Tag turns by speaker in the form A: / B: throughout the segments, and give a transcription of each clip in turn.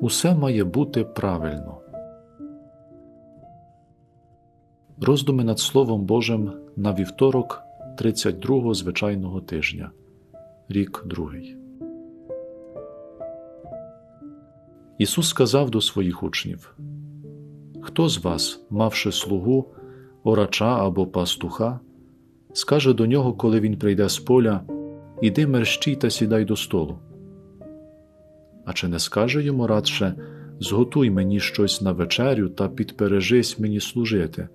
A: усе має бути правильно. Роздуми над Словом Божим на вівторок 32-го звичайного тижня, рік другий. Ісус сказав до своїх учнів: Хто з вас, мавши слугу, орача або пастуха, скаже до нього, коли він прийде з поля, Іди мерщій та сідай до столу. А чи не скаже йому радше зготуй мені щось на вечерю та підпережись мені служити,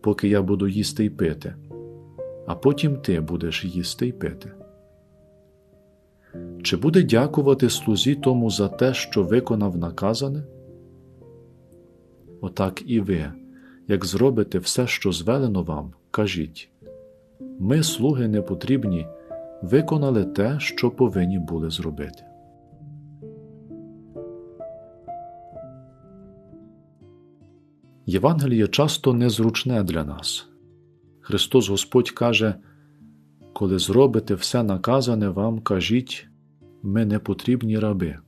A: поки я буду їсти й пити, а потім ти будеш їсти й пити? Чи буде дякувати слузі тому за те, що виконав наказане? Отак і ви, як зробите все, що звелено вам, кажіть ми, слуги непотрібні, виконали те, що повинні були зробити. Євангеліє часто незручне для нас. Христос Господь каже, коли зробите все наказане вам, кажіть, ми не потрібні раби.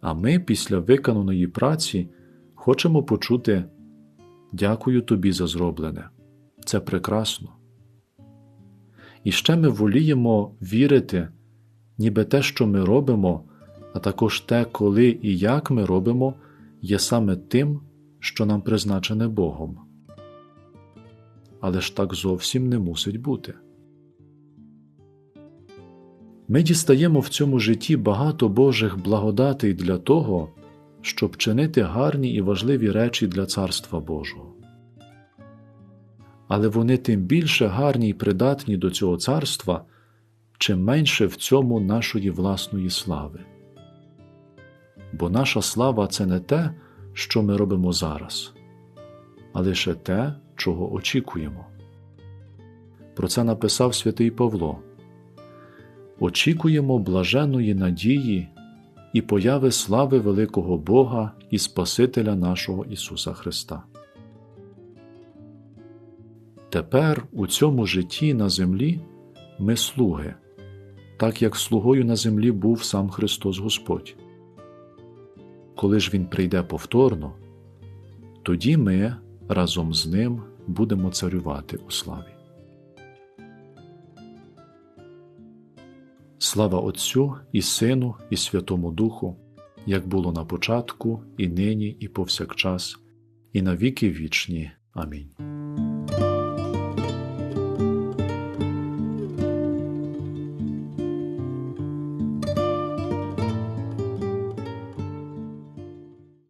A: А ми після виконаної праці хочемо почути Дякую тобі за зроблене. Це прекрасно. І ще ми воліємо вірити, ніби те, що ми робимо, а також те, коли і як ми робимо, є саме тим, що нам призначене Богом. Але ж так зовсім не мусить бути. Ми дістаємо в цьому житті багато Божих благодатей для того, щоб чинити гарні і важливі речі для Царства Божого. Але вони тим більше гарні й придатні до цього царства, чим менше в цьому нашої власної слави. Бо наша слава це не те, що ми робимо зараз, а лише те, чого очікуємо. Про це написав святий Павло очікуємо блаженої надії і появи слави великого Бога і Спасителя нашого Ісуса Христа. Тепер у цьому житті на землі ми слуги, так як слугою на землі був сам Христос Господь. Коли ж Він прийде повторно, тоді ми разом з Ним будемо царювати у славі. Слава Отцю і Сину, і Святому Духу, як було на початку, і нині, і повсякчас, і на віки вічні. Амінь.